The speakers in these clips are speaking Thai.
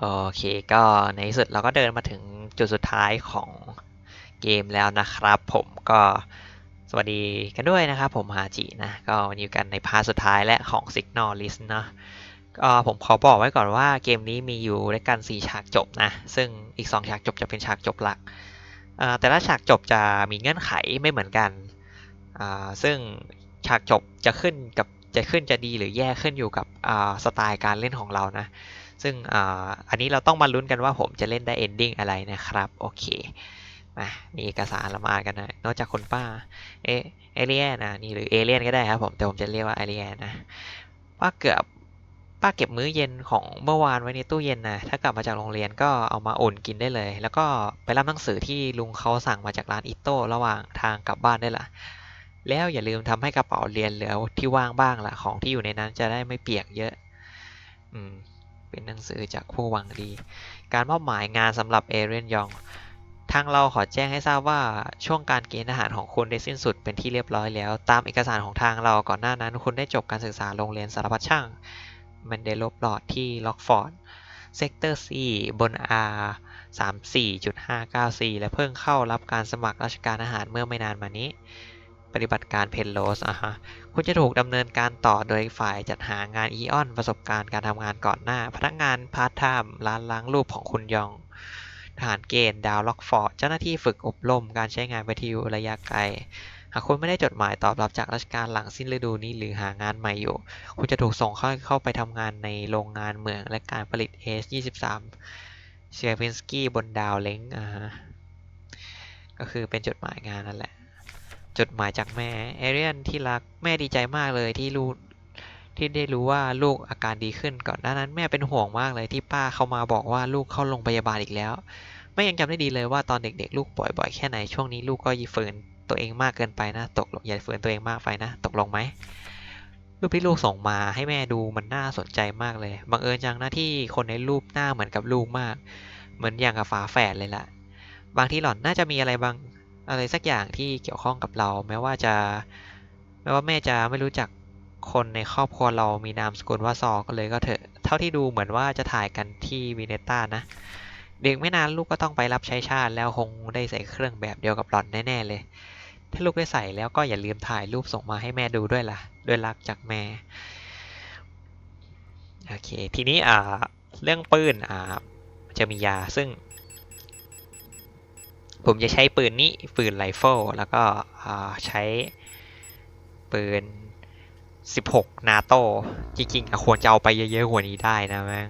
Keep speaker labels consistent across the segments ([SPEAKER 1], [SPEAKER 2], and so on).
[SPEAKER 1] โอเคก็ในที่สุดเราก็เดินมาถึงจุดสุดท้ายของเกมแล้วนะครับ ผมก็สวัสดีกันด้วยนะครับผมฮาจินะ ก็วันนี้อยู่กันในพาร์ทสุดท้ายและของ Signal List เนอะก็ผมขอบอกไว้ก่อนว่าเกมนี้มีอยู่ด้วยกัน 4 ฉากจบนะ ซึ่งอีก 2 ฉากจบจะเป็นฉากจบหลัก แต่ละฉากจบจะมีเงื่อนไขไม่เหมือนกัน ซึ่งฉากจบจะขึ้นกับจะขึ้นจะดีหรือแย่ขึ้นอยู่กับสไตล์การเล่นของเรานะ ซึ่งออันนี้เราต้องมาลุ้นกันว่าผมจะเล่นได้เอนดิ้งอะไรนะครับ โอเคมามีเอกสารละมากันนะนอกจากคนป้า เอเอเลียนนะนี่หรือเอเลียนก็ได้ครับผม แต่ผมจะเรียกว่าเอเลียนนะป้าเกือบป้าเก็บมื้อเย็นของเมื่อวานไว้ในตู้เย็นนะ ถ้ากลับมาจากโรงเรียนก็เอามาอุ่นกินได้เลย แล้วก็ไปรับหนังสือที่ลุงเขาสั่งมาจากร้านอิโต้ระหว่างทางกลับบ้านได้ละแล้วอย่าลืมทำให้กระเป๋าเรียนเหลือที่ว่างบ้างล่ะของที่อยู่ในนั้นจะได้ไม่เปียกเยอะ อืม เป็นหนังสือจากผู้หวังดี การมอบหมายงานสำหรับเอเรียนยอง ทางเราขอแจ้งให้ทราบว่าช่วงการเกณฑ์ทหารของคุณได้สิ้นสุดเป็นที่เรียบร้อยแล้ว ตามเอกสารของทางเราก่อนหน้านั้น คุณได้จบการศึกษาโรงเรียนสารพัดช่างมันเดลบลอดที่ล็อกฟอร์ดเซกเตอร์ C บน R 34.59 C และเพิ่งเข้ารับการสมัครราชการทหารเมื่อไม่นานมานี้ ปฏิบัติการเพนโลสอะฮะ คุณจะถูกดำเนินการต่อโดยฝ่ายจัดหางานอีออนประสบการณ์การทำงานก่อนหน้า พนักงานพาร์ทไทม์ร้านล้างรูปของคุณยอง ทหารเกณฑ์ดาวล็อกฟอร์ดเจ้าหน้าที่ฝึกอบรมการใช้งานวิทยุระยะไกล หากคุณไม่ได้จดหมายตอบรับจากราชการหลังสิ้นฤดูนี้หรือหางานใหม่อยู่ คุณจะถูกส่งเข้าเข้าไปทำงานในโรงงานเมืองและการผลิต S23 เชฟินสกี้บนดาวเล้งอ่าก็คือเป็นจดหมายงานนั่นแหละ จดหมายจากแม่เอเรียนที่รักแม่ดีใจมากเลยที่รู้ที่ได้รู้ว่าลูกอาการดีขึ้นก่อนหน้านั้นแม่เป็นห่วงมากเลยที่ป้าเข้ามาบอกว่าลูกเข้าโรงพยาบาลอีกแล้วแม่ยังจำได้ดีเลยว่าตอนเด็กๆ ลูกป่วยบ่อยแค่ไหนช่วงนี้ลูกก็ยีฝืนตัวเองมากเกินไปนะ ตกลงอย่าฝืนตัวเองมากไปนะ ตกลงไหมรูปที่ลูกส่งมาให้แม่ดูมันน่าสนใจมากเลยบังเอิญจังนะที่คนในรูปหน้าเหมือนกับลูกมาก เหมือนอย่างกับฝาแฝดเลยล่ะ บางทีหล่อนน่าจะมีอะไรบาง อะไรสักอย่างที่เกี่ยวข้องกับเรา แม้ว่าจะแม้ว่าแม่จะไม่รู้จักคนในครอบครัวเรามีนามสกุลว่าซอก็เลยก็เถอะ เท่าที่ดูเหมือนว่าจะถ่ายกันที่วีเนต้านะ เด็กไม่นานลูกก็ต้องไปรับใช้ชาติ แล้วคงได้ใส่เครื่องแบบเดียวกับหล่อนแน่ๆเลย ถ้าลูกได้ใส่แล้วก็อย่าลืมถ่ายรูปส่งมาให้แม่ดูด้วยล่ะ ด้วยรักจากแม่ โอเค ทีนี้อ่าเรื่องปืนอ่าจะมียาซึ่ง ผมจะใช้ปืนนี้ปืนไรเฟิลแล้วก็ใช้ปืน 16 นาโต้จริงๆควรจะเอาไปเยอะๆกว่านี้ได้นะแม่ง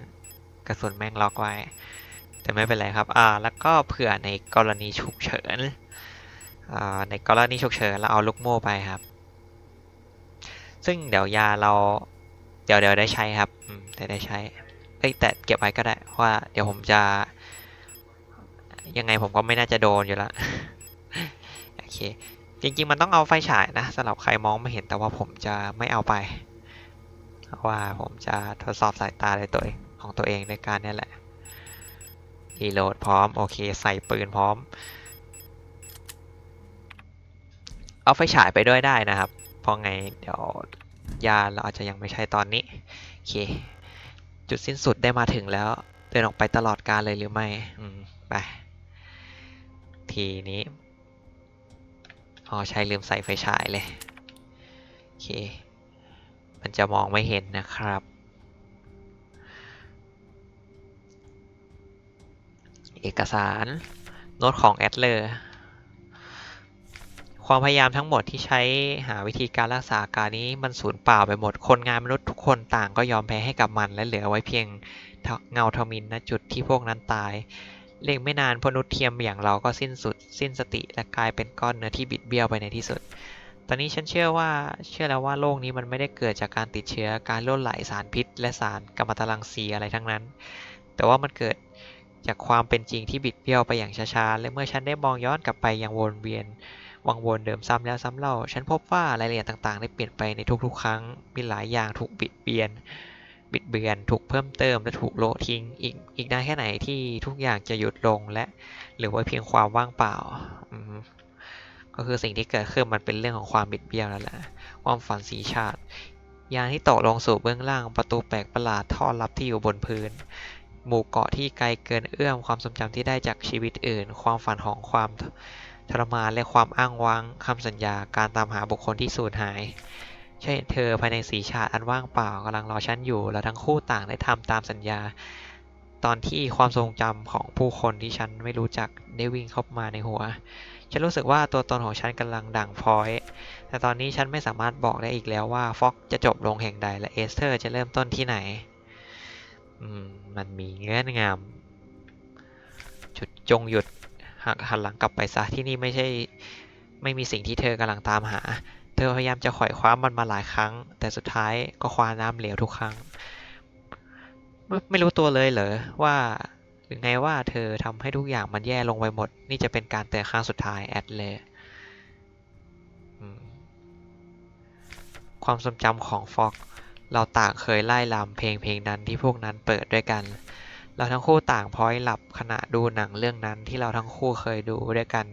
[SPEAKER 1] กระสุนแม่งล็อกไว้ แต่ไม่เป็นไรครับอ่าแล้วก็เผื่อในกรณีฉุกเฉินอ่าในกรณีฉุกเฉินเราเอาลูกโม่ไปครับ ซึ่งเดี๋ยวยาเราเดี๋ยวเดี๋ยวได้ใช้ครับแต่ได้ใช้เอ้แต่เก็บไว้ก็ได้เพราะว่าเดี๋ยวผมจะ ยังไงผมก็ไม่น่าจะโดนอยู่ละโอเค จริง ๆ มันต้องเอาไฟฉายนะสำหรับใครมองไม่เห็นแต่ว่าผมจะไม่เอาไป เพราะว่าผมจะทดสอบสายตาในตัวเองของตัวเองในการนี่แหละรีโหลดพร้อม โอเค ใส่ปืนพร้อม เอาไฟฉายไปด้วยได้นะครับ เพราะไงเดี๋ยวยาเราอาจจะยังไม่ใช้ตอนนี้ โอเค จุดสิ้นสุดได้มาถึงแล้ว เดินออกไปตลอดการเลยหรือไม่ อืม ไป ทีนี้อ๋อใช้ลืมใส่ไฟฉายเลย โอเค มันจะมองไม่เห็นนะครับ เอกสาร โน้ตของแอดเลอร์ความพยายามทั้งหมดที่ใช้หาวิธีการรักษาอาการนี้มันสูญเปล่าไปหมด คนงานมนุษย์ทุกคนต่างก็ยอมแพ้ให้กับมัน และเหลือไว้เพียงเงาทมินณจุดที่พวกนั้นตาย เล็กไม่นานพนุษย์เทียมอย่างเราก็สิ้นสุด สิ้นสติและกลายเป็นก้อนเนื้อที่บิดเบี้ยวไปในที่สุด ตอนนี้ฉันเชื่อว่าเชื่อแล้วว่าโลกนี้มันไม่ได้เกิดจากการติดเชื้อการล่นไหลสารพิษ และสารกัมมันตรังสีอะไรทั้งนั้น แต่ว่ามันเกิดจากความเป็นจริงที่บิดเบี้ยวไปอย่างช้าๆ และเมื่อฉันได้มองย้อนกลับไปยังวนเวียน วังวนเดิมซ้ำแล้วซ้ำเล่า ฉันพบว่ารายละเอียดต่างๆ ได้เปลี่ยนไปในทุกๆ ครั้ง มีหลายอย่างถูกบิดเบียน บิดเบือน ถูกเพิ่มเติมและถูกโละทิ้งอีกอีกนานแค่ไหนที่ทุกอย่างจะหยุดลงและหรือว่าเพียงความว่างเปล่าก็คือสิ่งที่เกิดขึ้นมันเป็นเรื่องของความบิดเบี้ยวแล้วแหละความฝันสีชาติ ยานที่ตกลงสู่เบื้องล่าง ประตูแปลกประหลาดท่อลับที่อยู่บนพื้น หมู่เกาะที่ไกลเกินเอื้อมความทรงจำที่ได้จากชีวิตอื่น ความฝันของความทรมานและความอ้างว้างคำสัญญาการตามหาบุคคลที่สูญหาย ใช่เห็นเธอภายในสีชาติอันว่างเปล่ากำลังรอฉันอยู่ และทั้งคู่ต่างได้ทำตามสัญญา ตอนที่ความทรงจำของผู้คนที่ฉันไม่รู้จักได้วิ่งเข้ามาในหัว ฉันรู้สึกว่าตัวตนของฉันกำลังด่างพร้อย แต่ตอนนี้ฉันไม่สามารถบอกได้อีกแล้วว่าฟ็อกจะจบลงแห่งใดและเอสเธอร์จะเริ่มต้นที่ไหนอืมมันมีเงื่อนงำจุดจงหยุดหักหันหลังกลับไปซะที่นี่ไม่ใช่ไม่มีสิ่งที่เธอกำลังตามหา เธอพยายามจะขวอยคว้ามันมาหลายครั้ง แต่สุดท้ายก็คว้าน้ำเหลวทุกครั้งไม่ไม่รู้ตัวเลยเหรอว่าหรือไงว่าเธอทำให้ทุกอย่างมันแย่ลงไปหมด นี่จะเป็นการเตือนครั้งสุดท้ายแอดเลย ความทรงจำของฟอกเราต่างเคยไล่ลำเพลงเพลงนั้นที่พวกนั้นเปิดด้วยกัน เราทั้งคู่ต่างพลอยหลับขณะดูหนังเรื่องนั้นที่เราทั้งคู่เคยดูด้วยกัน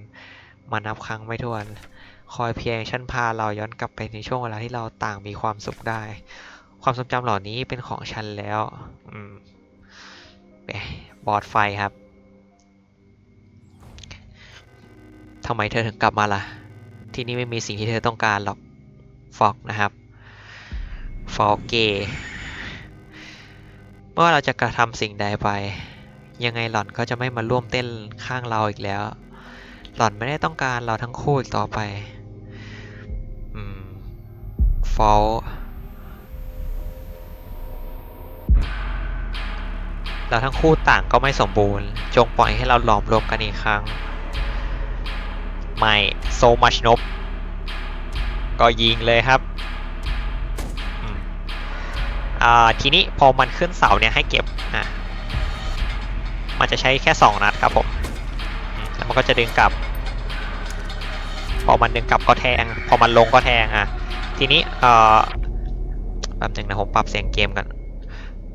[SPEAKER 1] มานับครั้งไม่ถ้วน คอยเพียงฉันพาเราย้อนกลับไปในช่วงเวลาที่เราต่างมีความสุขได้ ความทรงจำเหล่านี้เป็นของฉันแล้ว อืมเอ๊ะบอดไฟครับทำไมเธอถึงกลับมาล่ะ ที่นี่ไม่มีสิ่งที่เธอต้องการหรอก ฟอกนะครับฟอกเกไม่ว่าเราจะกระทำสิ่งใดไป ยังไงหล่อนก็จะไม่มาร่วมเต้นข้างเราอีกแล้ว หล่อนไม่ได้ต้องการเราทั้งคู่อีกต่อไป ฟอลเราทั้งคู่ต่างก็ไม่สมบูรณ์ จงปล่อยให้เราหลอมรวมกันอีกครั้ง ไม่ so much นบก็ยิงเลยครับอ่าทีนี้พอมันขึ้นเสาเนี่ยให้เก็บ อะ มันจะใช้แค่ 2 นัดครับผม แล้วมันก็จะดึงกลับ พอมันดึงกลับก็แทง พอมันลงก็แทงอะ ทีนี้เอ่อแป๊บนึงนะผมปรับเสียงเกมกัน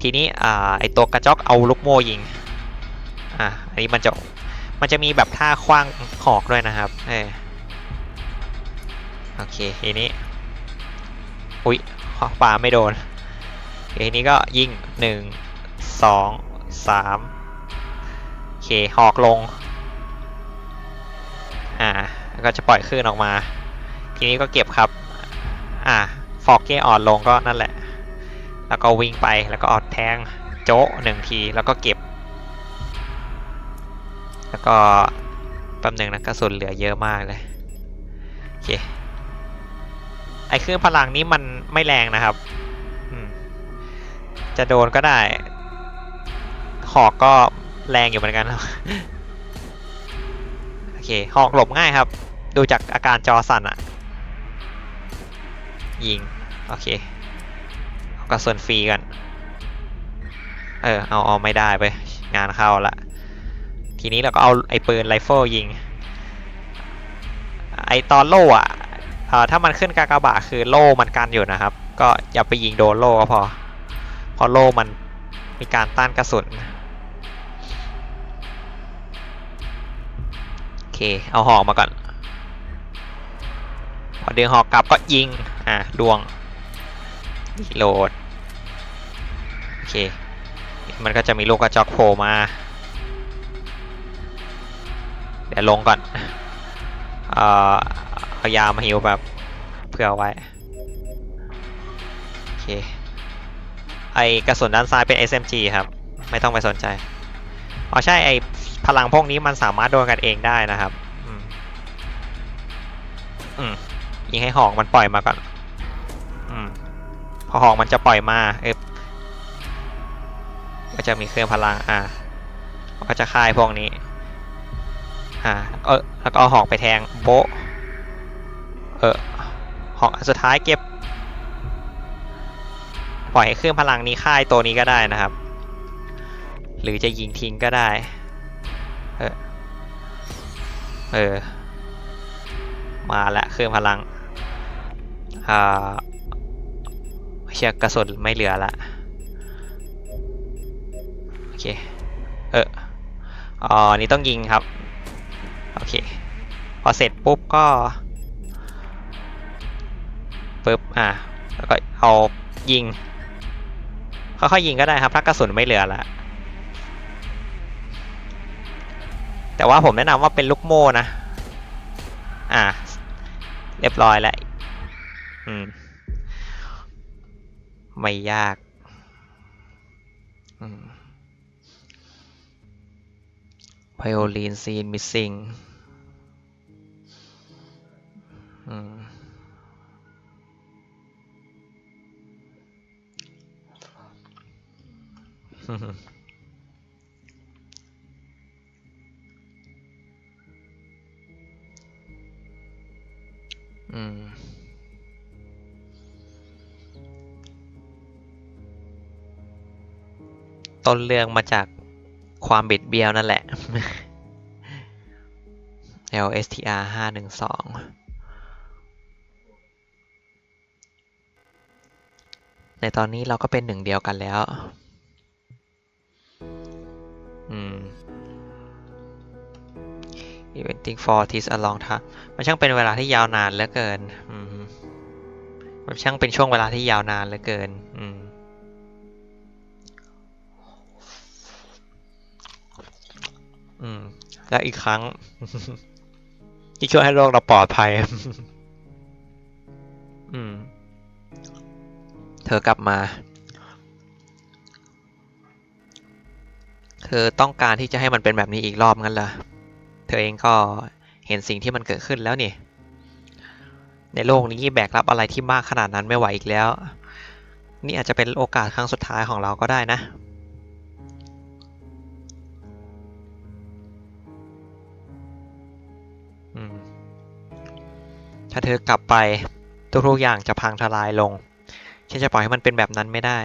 [SPEAKER 1] ทีนี้อ่าไอตัวกระจอกเอาลูกโม่ยิง อะอันนี้มันจะมันจะมีแบบท่าคว้างหอกด้วยนะครับ เออโอเคทีนี้ อุ๊ยปาไม่โดนอเคทีนี้ก็ยิงหนึ่งสองสามโอเคหอกลง อ่าแล้วก็จะปล่อยคลื่นออกมา ทีนี้ก็เก็บครับ อ่าฟอกเกออนลงก็นั่นแหละ แล้วก็วิ่งไปแล้วก็ออดแทงโจ๊ะหนึ่งทีแล้วก็เก็บ แล้วก็แป๊บหนึ่งนะกระสุนเหลือเยอะมากเลยโอเคไอ้เครื่องพลังนี้มันไม่แรงนะครับจะโดนก็ได้ หอกก็แรงอยู่เหมือนกันครับโอเค หอกหลบง่ายครับ ดูจากอาการจอสั่นอะ ยิง โอเคเอากระสุนฟรีกัน เออ เอาเอาไม่ได้ไป งานเข้าละ ทีนี้เราก็เอาไอ้ปืนไรเฟิลยิง ไอ้ตอนโล่อะเอ่อถ้ามันขึ้นกากบาทคือโล่มันกันอยู่นะครับ ก็อย่าไปยิงโดนโล่ก็พอ เพราะโล่มันมีการต้านกระสุนโอเค เอาหอกมาก่อน พอดึงหอกกลับก็ยิง อ่าดวงโหลด โอเค มันก็จะมีลูกกระจอกโผล่มา เดี๋ยวลงก่อน เอ่อเอายามาฮิวแบบเผื่อไว้ โอเค ไอกระสุนด้านซ้ายเป็น SMG ครับ ไม่ต้องไปสนใจ อ๋อใช่ ไอพลังพวกนี้มันสามารถโดนกันเองได้นะครับ อืม อืม ยิงให้หอกมันปล่อยมาก่อน พอหอกมันจะปล่อยมาเออก็จะมีเครื่องพลังอ่าก็จะคายพวกนี้ อ่าเออแล้วก็เอาหอกไปแทงโบเออหอกสุดท้ายเก็บ ปล่อยให้เครื่องพลังนี้ค่ายตัวนี้ก็ได้นะครับ หรือจะยิงทิ้งก็ได้ เออเออมาละเครื่องพลัง อ่า เชียกระสุนไม่เหลือละโอเคเอออ๋อนี่ต้องยิงครับโอเคพอเสร็จปุ๊บก็ปุ๊บอ่าแล้วก็เอายิงค่อยๆยิงก็ได้ครับถ้ากระสุนไม่เหลือละแต่ว่าผมแนะนำว่าเป็นลูกโม่นะ อ่าเรียบร้อยแล้ว อืม ไม่ยากไพโอลีนซีนมิสซิงอืม ต้นเรื่องมาจากความบิดเบี้ยวนั่นแหละ LSTR ห้าหนึ่งสองในตอนนี้เราก็เป็นหนึ่งเดียวกันแล้ว อืม Eventing for this a long time มันช่างเป็นเวลาที่ยาวนานเหลือเกิน อืม มันช่างเป็นช่วงเวลาที่ยาวนานเหลือเกิน อืม อืม แล้วอีกครั้ง ที่ช่วยให้โลกเราปลอดภัย อืม เธอกลับมา เธอต้องการที่จะให้มันเป็นแบบนี้อีกรอบงั้นเหรอ เธอเองก็เห็นสิ่งที่มันเกิดขึ้นแล้วนี่ ในโลกนี้แบกรับอะไรที่มากขนาดนั้นไม่ไหวอีกแล้ว นี่อาจจะเป็นโอกาสครั้งสุดท้ายของเราก็ได้นะ ถ้าเธอกลับไปทุกๆอย่างจะพังทลายลง ฉันจะปล่อยให้มันเป็นแบบนั้นไม่ได้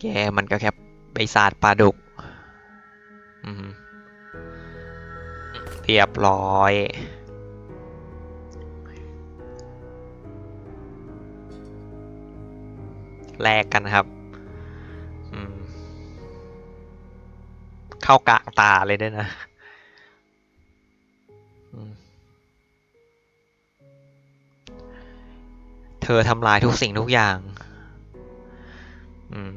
[SPEAKER 1] แกมันก็แค่ใบศาจปลาดุกเรียบร้อยแลกกันครับ เข้ากลางตาเลยด้วยนะ เธอทำลายทุกสิ่งทุกอย่าง อืม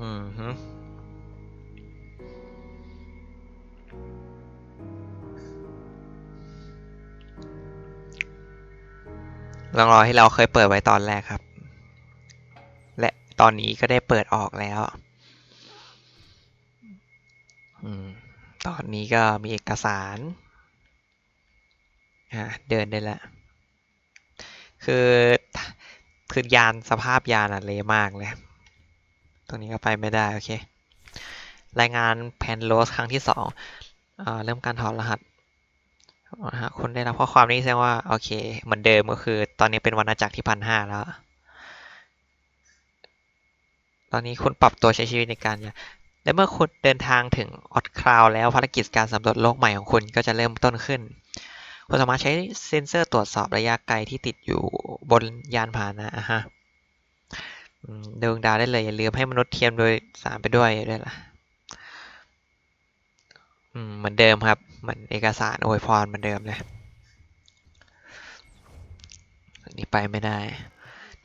[SPEAKER 1] อืมฮึลองรอให้เราเคยเปิดไว้ตอนแรกครับ และตอนนี้ก็ได้เปิดออกแล้วอตอนนี้ก็มีเอกสาร อ่าเดินได้แล้วคือคือยานสภาพยานอะเละมากเลย ตรงนี้ก็ไปไม่ได้ โอเค รายงานแพนโรสครั้งที่สองอ่าเริ่มการถอดรหัสนะฮะคุณได้รับข้อความนี้แสดงว่า โอเค เหมือนเดิมก็คือ ตอนนี้เป็นวรรณจักรที่พันห้าแล้ว ตอนนี้คุณปรับตัวใช้ชีวิตในการยและเมื่อคุณเดินทางถึงออดคราวแล้วภารกิจการสำรวจโลกใหม่ของคุณก็จะเริ่มต้นขึ้น คุณสามารถใช้เซ็นเซอร์ตรวจสอบระยะไกลที่ติดอยู่บนยานพาหนะอะฮะ ดวงดาวได้เลย อย่าลืมให้มนุษย์เทียมโดยสารไปด้วยด้วยล่ะเหมือนเดิมครับเหมือนเอกสารอวยพรเหมือนเดิมเลยอันนี้ไปไม่ได้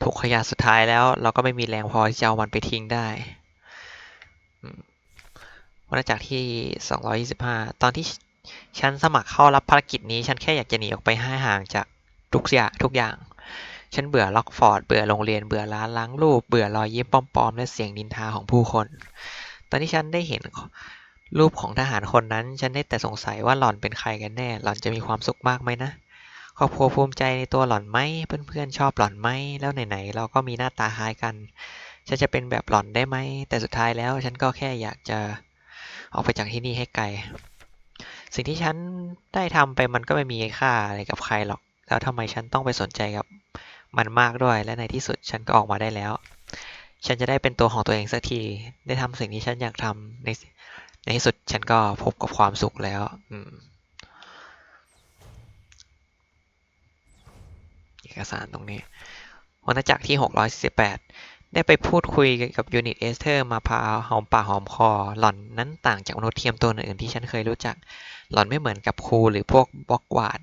[SPEAKER 1] ถูกขยะสุดท้ายแล้ว เราก็ไม่มีแรงพอที่จะเอามันไปทิ้งได้วันจากที่ 225 ตอนที่ฉันสมัครเข้ารับภารกิจนี้ ฉันแค่อยากจะหนีออกไปให้ห่างจากทุกอย่างทุกอย่าง ฉันเบื่อล็อกฟอร์ด เบื่อโรงเรียน เบื่อร้านล้างรูป เบื่อรอยยิ้มปลอมๆ และเสียงนินทาของผู้คน ตอนที่ฉันได้เห็นรูปของทหารคนนั้น ฉันได้แต่สงสัยว่าหล่อนเป็นใครกันแน่ หล่อนจะมีความสุขมากไหมนะ ครอบครัวภูมิใจในตัวหล่อนไหม เพื่อนๆ ชอบหล่อนไหม แล้วไหนๆ เราก็มีหน้าตาคล้ายกัน ฉันจะเป็นแบบหล่อนได้ไหม แต่สุดท้ายแล้วฉันก็แค่อยากจะออกไปจากที่นี่ให้ไกล สิ่งที่ฉันได้ทำไปมันก็ไม่มีค่าอะไรกับใครหรอก แล้วทำไมฉันต้องไปสนใจกับ มันมากด้วย และในที่สุดฉันก็ออกมาได้แล้ว ฉันจะได้เป็นตัวของตัวเองสักที ได้ทำสิ่งที่ฉันอยากทำในในที่สุดฉันก็พบกับความสุขแล้ว อืมเอกสารตรงนี้วัฏจักรที่ 648 ได้ไปพูดคุยกับยูนิตเอสเธอร์มาพาหอมปากหอมคอ หล่อนนั้นต่างจากมนุษย์เทียมตัวอื่นที่ฉันเคยรู้จัก หล่อนไม่เหมือนกับครูหรือพวกบล็อกวาด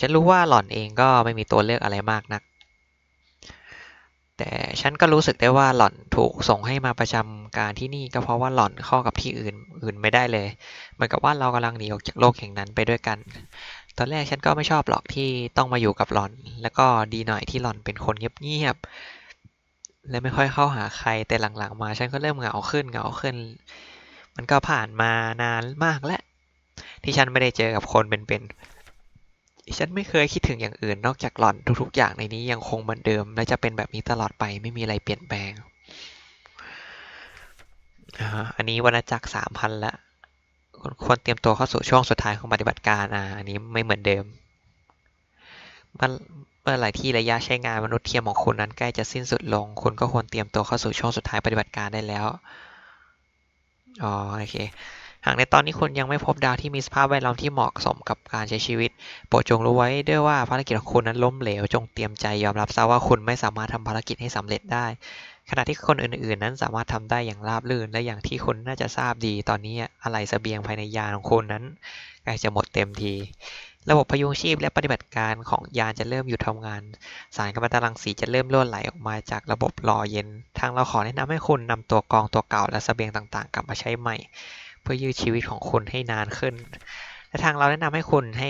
[SPEAKER 1] ฉันรู้ว่าหล่อนเองก็ไม่มีตัวเลือกอะไรมากนัก แต่ฉันก็รู้สึกได้ว่าหล่อนถูกส่งให้มาประจำการที่นี่ก็เพราะว่าหล่อนเข้ากับที่อื่นอื่นไม่ได้เลย เหมือนกับว่าเรากำลังหนีออกจากโลกแห่งนั้นไปด้วยกัน ตอนแรกฉันก็ไม่ชอบหรอกที่ต้องมาอยู่กับหล่อน แล้วก็ดีหน่อยที่หล่อนเป็นคนเงียบๆ และไม่ค่อยเข้าหาใคร แต่หลังๆ มาฉันก็เริ่มเหงาขึ้นเหงาขึ้น มันก็ผ่านมานานมากแล้วที่ฉันไม่ได้เจอกับคนเป็นๆ ฉันไม่เคยคิดถึงอย่างอื่นนอกจากหล่อนทุกๆ อย่างในนี้ยังคงเหมือนเดิม และจะเป็นแบบนี้ตลอดไปไม่มีอะไรเปลี่ยนแปลง อันนี้วรรณจักรสามพันละควรควรเตรียมตัวเข้าสู่ช่วงสุดท้ายของปฏิบัติการอ่าอันนี้ไม่เหมือนเดิมเมื่อเมื่อไหร่ที่ระยะใช้งานมนุษย์เทียมของคุณนั้นใกล้จะสิ้นสุดลง คุณก็ควรเตรียมตัวเข้าสู่ช่วงสุดท้ายปฏิบัติการได้แล้ว อ๋อ โอเค หากในตอนนี้คุณยังไม่พบดาวที่มีสภาพแวดล้อมที่เหมาะสมกับการใช้ชีวิต โปรดจงรู้ไว้ด้วยว่าภารกิจของคุณนั้นล้มเหลว จงเตรียมใจยอมรับซะว่าคุณไม่สามารถทำภารกิจให้สำเร็จได้ ขณะที่คนอื่นๆ นั้นสามารถทำได้อย่างราบรื่น และอย่างที่คุณน่าจะทราบดี ตอนนี้อะไหล่เสบียงภายในยานของคุณนั้นใกล้จะหมดเต็มทีระบบพยุงชีพและปฏิบัติการของยานจะเริ่มหยุดทำงาน สารกัมมันตรังสีจะเริ่มรั่วไหลออกมาจากระบบหล่อเย็น ทางเราขอแนะนำให้คุณนำตัวกองตัวเก่าและเสบียงต่างๆ กลับมาใช้ใหม่ พื่อยืดชีวิตของคุณให้นานขึ้น และทางเราแนะนำให้คุณให้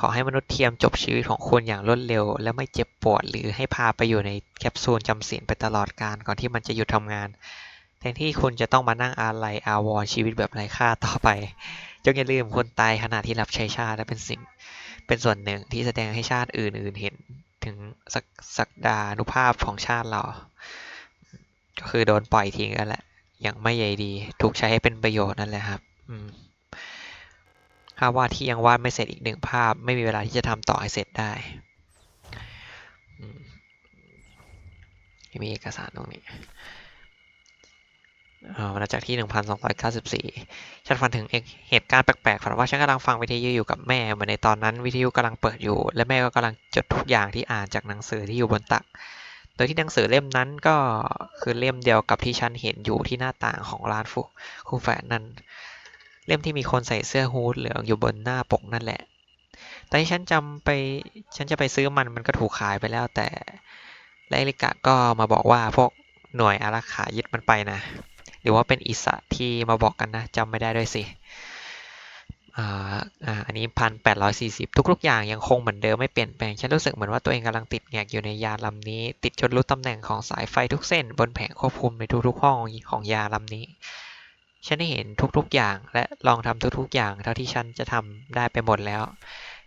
[SPEAKER 1] ขอให้มนุษย์เทียมจบชีวิตของคุณอย่างรวดเร็ว และไม่เจ็บปวดหรือให้พาไปอยู่ในแคปซูลจำศีลไปตลอดกาลก่อนที่มันจะหยุดทำงานแทนที่คุณจะต้องมานั่งอาลัยอาวรชีวิตแบบไร้ค่าต่อไปจงอย่าลืมคนตายขณะที่รับใช้ชาติและเป็นสิ่ง เป็นส่วนหนึ่งที่แสดงให้ชาติอื่นๆเห็นถึงศักศักดานุภาพของชาติเรา ก็คือโดนปล่อยทิ้งแล้วแหละ อย่างไม่ใยดี ถูกใช้ให้เป็นประโยชน์นั่นแหละครับภาพวาดที่ยังวาดไม่เสร็จอีกหนึ่งภาพ ไม่มีเวลาที่จะทำต่อให้เสร็จได้มมีเอกสารตรงนี้อ่ามาจากที่หนึ่งพันสองร้อยเก้าสิบสี่ฉันฝันถึงเหตุการณ์แปลกๆ ฝันว่าฉันกำลังฟังวิทยุอยู่กับแม่ เหมือนในตอนนั้นวิทยุกำลังเปิดอยู่ และแม่ก็กำลังจดทุกอย่างที่อ่านจากหนังสือที่อยู่บนตัก โดยที่หนังสือเล่มนั้นก็คือเล่มเดียวกับที่ฉันเห็นอยู่ที่หน้าต่างของร้านฟูคูแฝดนั้น เล่มที่มีคนใส่เสื้อฮูดเหลืองอยู่บนหน้าปกนั่นแหละ แต่ที่ฉันจำไปฉันจะไปซื้อมันมันก็ถูกขายไปแล้วแต่และเอลิกะก็มาบอกว่าพวกหน่วยอารักขายึดมันไปนะ หรือว่าเป็นอิสระที่มาบอกกันนะจำไม่ได้ด้วยสิ อันนี้พันแปดร้อยสี่สิบทุกๆ อย่างยังคงเหมือนเดิมไม่เปลี่ยนแปลง ฉันรู้สึกเหมือนว่าตัวเองกำลังติดแงกอยู่ในยาลำนี้ ติดจนรู้ตำแหน่งของสายไฟทุกเส้น บนแผงควบคุมในทุกๆห้องของยาลำนี้ ฉันได้เห็นทุกๆอย่าง และลองทำทุกๆ อย่าง เท่าที่ฉันจะทำได้ไปหมดแล้ว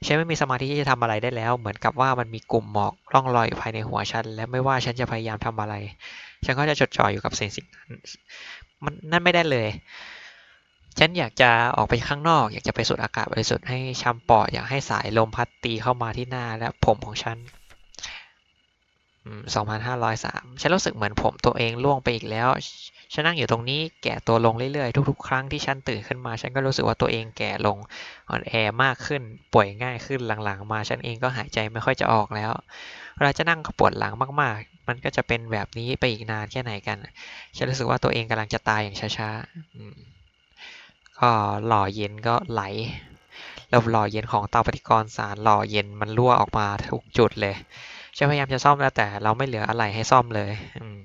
[SPEAKER 1] ฉันไม่มีสมาธิที่จะทำอะไรได้แล้ว เหมือนกับว่ามันมีกลุ่มหมอกร่องรอยอยู่ภายในหัวฉัน และไม่ว่าฉันจะพยายามทำอะไร ฉันก็จะจดจ่ออยู่กับสิ่งสิ่งนั้นมันนั่นไม่ได้เลย ฉันอยากจะออกไปข้างนอก อยากจะไปสูดอากาศบริสุทธิ์ให้ช่ำปอด อยากให้สายลมพัดตีเข้ามาที่หน้าและผมของฉันสองพันห้าร้อยสามฉันรู้สึกเหมือนผมตัวเองล่วงไปอีกแล้ว ฉันนั่งอยู่ตรงนี้แก่ตัวลงเรื่อยๆ ทุกๆ ครั้งที่ฉันตื่นขึ้นมา ฉันก็รู้สึกว่าตัวเองแก่ลง อ่อนแอมากขึ้น ป่วยง่ายขึ้น หลังๆ มา ฉันเองก็หายใจไม่ค่อยจะออกแล้วเวลาจะนั่งก็ปวดหลังมากๆ มันก็จะเป็นแบบนี้ไปอีกนานแค่ไหนกัน ฉันรู้สึกว่าตัวเองกำลังจะตายอย่างช้าๆอืม หล่อเย็นก็ไหลแล้วหล่อเย็นของเตาปฏิกรณ์สารหล่อเย็นมันรั่วออกมาทุกจุดเลยฉันพยายามจะซ่อมแล้วแต่เราไม่เหลืออะไรให้ซ่อมเลยอืม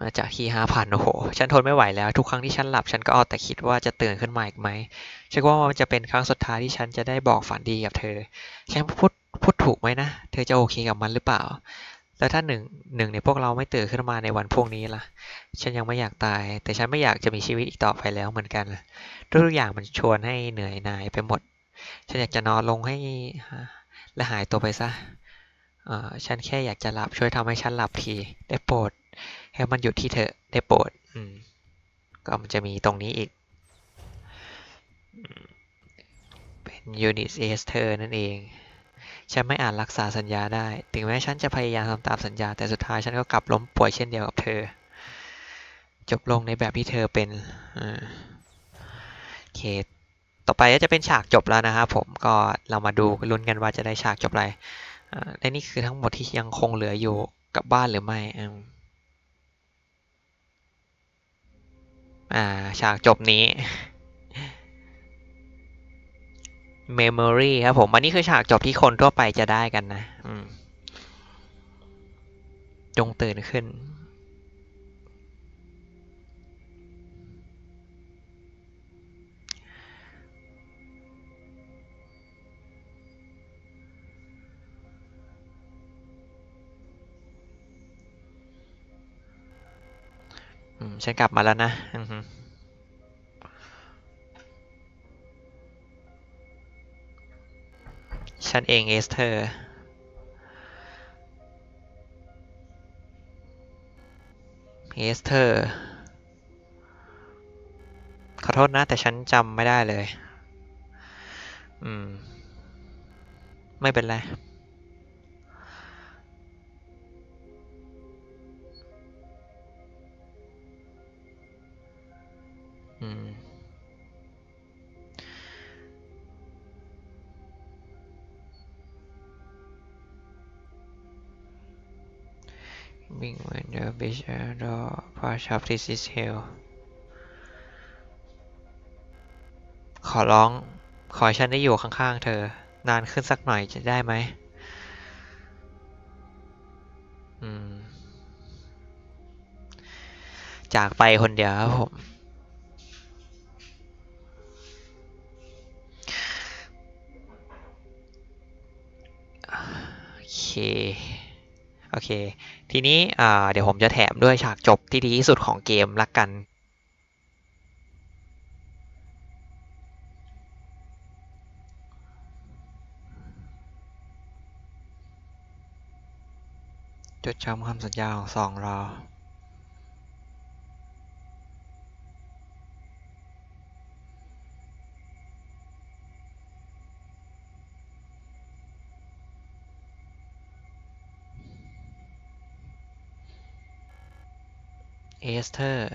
[SPEAKER 1] มาจากที่ห้าพันโอ้โห ฉันทนไม่ไหวแล้ว ทุกครั้งที่ฉันหลับ ฉันก็เอาแต่คิดว่าจะตื่นขึ้นมาอีกไหมฉันว่ามันจะเป็นครั้งสุดท้ายที่ฉันจะได้บอกฝันดีกับเธอ ฉันพูดพูดถูกไหมนะ เธอจะโอเคกับมันหรือเปล่า แล้วถ้าหนึ่งหนึ่งในพวกเราไม่ตื่นขึ้นมาในวันพวกนี้ล่ะ ฉันยังไม่อยากตาย แต่ฉันไม่อยากจะมีชีวิตอีกต่อไปแล้วเหมือนกันทุกๆอย่างมันชวนให้เหนื่อยหน่ายไปหมด ฉันอยากจะนอนลงให้และหายตัวไปซะเออฉันแค่อยากจะหลับช่วยทำให้ฉันหลับที ได้โปรด ให้มันหยุดที่เธอได้โปรดอืมก็มันจะมีตรงนี้อีก เป็นยูนิตเอสเธอร์นั่นเอง ฉันไม่อาจรักษาสัญญาได้ ถึงแม้ฉันจะพยายามทำตามสัญญา แต่สุดท้ายฉันก็กลับล้มป่วยเช่นเดียวกับเธอ จบลงในแบบที่เธอเป็นโอเคต่อไปก็จะเป็นฉากจบแล้วนะครับผมก็เรามาดูลุ้นกันว่าจะได้ฉากจบอะไรและนี่คือทั้งหมดที่ยังคงเหลืออยู่กับบ้านหรือไม่อ่าฉากจบนี้ Memory ครับผม อันนี้คือฉากจบที่คนทั่วไปจะได้กันนะจงตื่นขึ้น ฉันกลับมาแล้วนะ ฉันเองเอสเธอร์เอสเธอร์ขอโทษนะ แต่ฉันจำไม่ได้เลย อืม ไม่เป็นไร อืม Big window, beach door, part of this is hell ขอร้อง ขอให้ฉันได้อยู่ข้างๆเธอ นานขึ้นสักหน่อยจะได้ไหมอืมจากไปคนเดียวครับผม โอเค โอเค ทีนี้เดี๋ยวผมจะแถมด้วยฉากจบที่ดีที่สุดของเกมละกัน จดจำคำสัญญาของสองเรา สเธอร์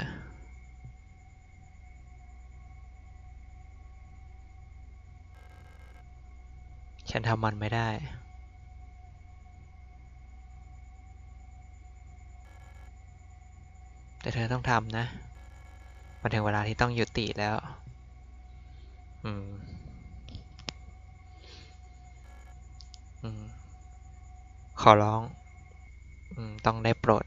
[SPEAKER 1] ฉันทำมันไม่ได้ แต่เธอต้องทำนะมันถึงเวลาที่ต้องยุติแล้ว อืม อืม ขอร้อง อืม ต้องได้โปรด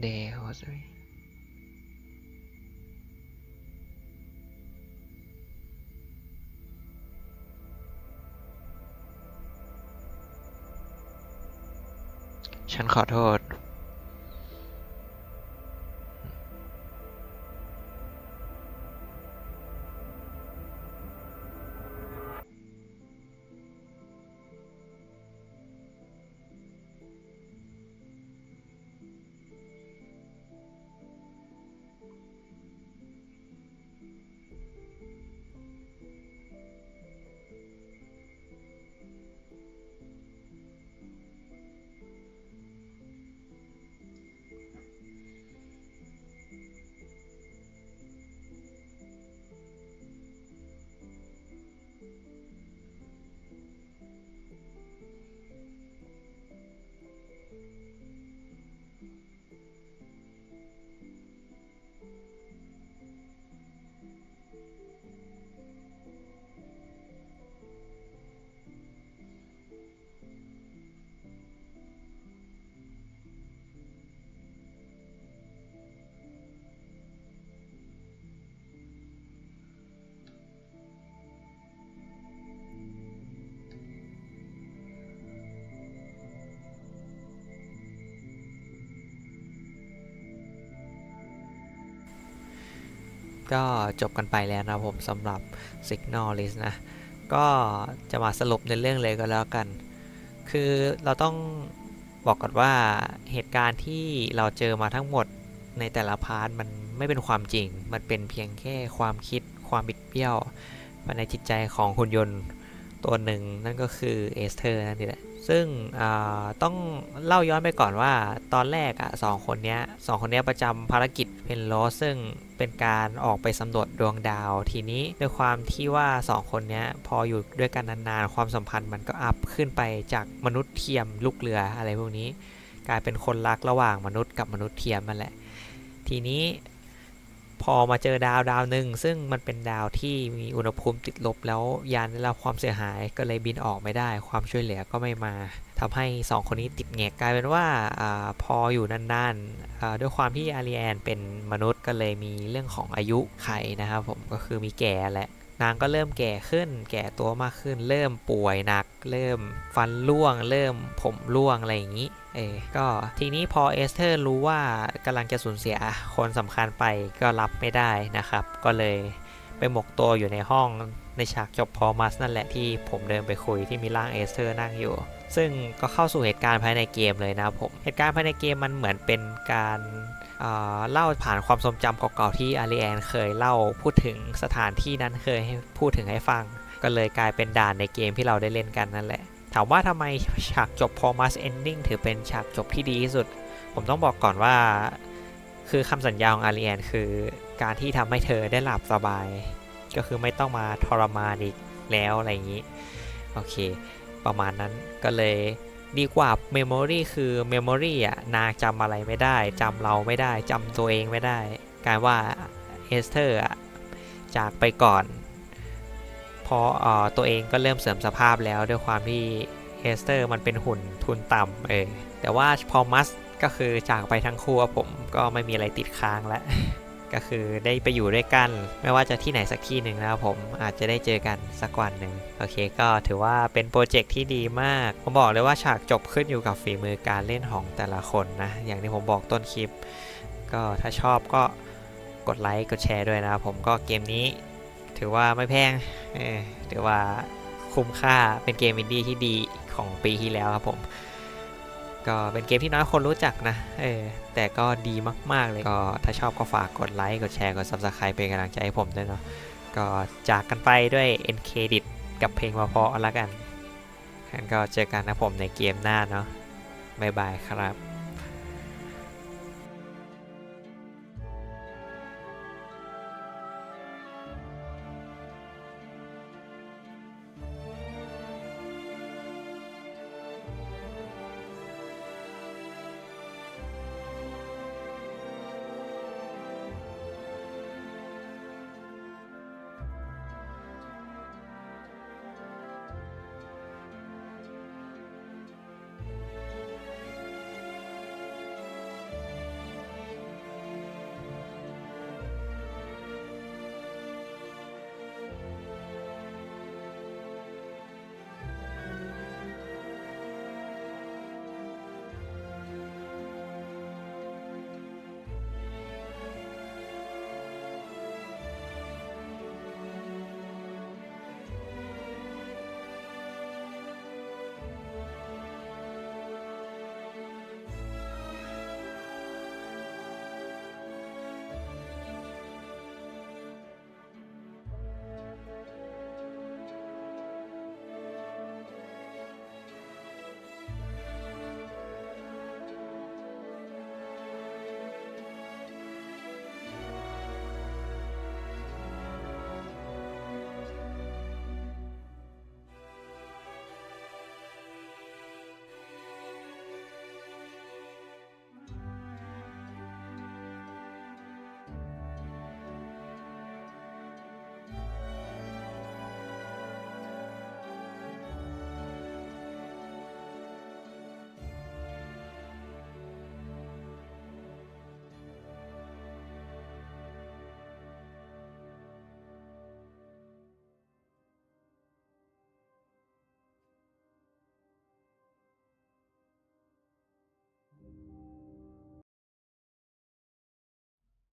[SPEAKER 1] Day was ฉันขอโทษ ก็จบกันไปแล้วนะผมสำหรับ Signal List นะ ก็จะมาสรุปในเรื่องเลยก็แล้วกัน คือเราต้องบอกก่อนว่าเหตุการณ์ที่เราเจอมาทั้งหมดในแต่ละพาร์ทมันไม่เป็นความจริง มันเป็นเพียงแค่ความคิดความบิดเบี้ยวภายในจิตใจของหุ่นยนต์ตัวหนึ่งนั่นก็คือเอสเธอร์นั่นเองแหละ ซึ่งต้องเล่าย้อนไปก่อนว่าตอนแรกอะสองคนนี้สองคนนี้ประจำภารกิจ เพนโลซึ่งเป็นการออกไปสำรวจดวงดาว ทีนี้ด้วยความที่ว่าสองคนนี้พออยู่ด้วยกันนานๆ ความสัมพันธ์มันก็อัพขึ้นไปจากมนุษย์เทียมลูกเรืออะไรพวกนี้ กลายเป็นคนรักระหว่างมนุษย์กับมนุษย์เทียมนั่นแหละ ทีนี้พอมาเจอดาวดาวหนึ่งซึ่งมันเป็นดาวที่มีอุณหภูมิติดลบแล้วยานได้รับความเสียหายก็เลยบินออกไม่ได้ ความช่วยเหลือก็ไม่มา ทำให้สองคนนี้ติดแงกกลายเป็นว่าอพออยู่นานๆอ่าด้วยความที่อารีแอนเป็นมนุษย์ก็เลยมีเรื่องของอายุไขนะครับผมก็คือมีแก่แหละนางก็เริ่มแก่ขึ้น แก่ตัวมากขึ้น เริ่มป่วยหนัก เริ่มฟันร่วง เริ่มผมร่วงอะไรอย่างนี้ เออก็ทีนี้พอเอสเธอร์รู้ว่ากำลังจะสูญเสียคนสำคัญไปก็รับไม่ได้นะครับ ก็เลย ไปหมกตัวอยู่ในห้องในฉากจบพอมัสนั่นแหละที่ผมเดินไปคุยที่มีร่างเอสเธอร์นั่งอยู่ ซึ่งก็เข้าสู่เหตุการณ์ภายในเกมเลยนะผม เหตุการณ์ภายในเกมมันเหมือนเป็นการเอ่อเล่าผ่านความทรงจำเก่าๆที่อารีแอนเคยเล่าพูดถึงสถานที่นั้นเคยให้พูดถึงให้ฟัง ก็เลยกลายเป็นด่านในเกมที่เราได้เล่นกันนั่นแหละ ถามว่าทำไมฉากจบ p o m a s Ending ถือเป็นฉากจบที่ดีที่สุด ผมต้องบอกก่อนว่า คือคำสัญญาของอารีแอนคือ การที่ทำให้เธอได้หลับสบาย ก็คือไม่ต้องมาทรมานอีกแล้วอะไรอย่างนี้ โอเค ประมาณนั้นก็เลยดีกว่า Memory คือ Memory อะนางจำอะไรไม่ได้จำเราไม่ได้จำตัวเองไม่ได้กลายว่าเอสเธอร์อะจากไปก่อนพอเออตัวเองก็เริ่มเสื่อมสภาพแล้วด้วยความที่เฮสเตอร์มันเป็นหุ่นทุนต่ำเออแต่ว่าพอมัสก็คือจากไปทั้งคู่ผมก็ไม่มีอะไรติดค้างแล้ว ก็คือได้ไปอยู่ด้วยกัน ไม่ว่าจะที่ไหนสักที่หนึ่งนะครับผมอาจจะได้เจอกันสักวันหนึ่งโอเค ก็ถือว่าเป็นโปรเจกต์ที่ดีมากผมบอกเลยว่าฉากจบขึ้นอยู่กับฝีมือการเล่นของแต่ละคนนะอย่างที่ผมบอกต้นคลิป ก็ถ้าชอบก็กดไลค์กดแชร์ด้วยนะครับผมก็เกมนี้ ถือว่าไม่แพงถือว่าคุ้มค่าเป็นเกมอินดี้ที่ดีของปีที่แล้วครับผม ก็เป็นเกมที่น้อยคนรู้จักนะ เออ แต่ก็ดีมาก ๆ เลย ก็ถ้าชอบก็ฝากกดไลค์ กดแชร์ กด Subscribe เป็นกำลังใจให้ผมด้วยเนาะ ก็จากกันไปด้วย NKDIT กับเพลงเพราะๆแล้วกันงั้นก็เจอกันนะผมในเกมหน้าเนาะบ๊ายบายครับ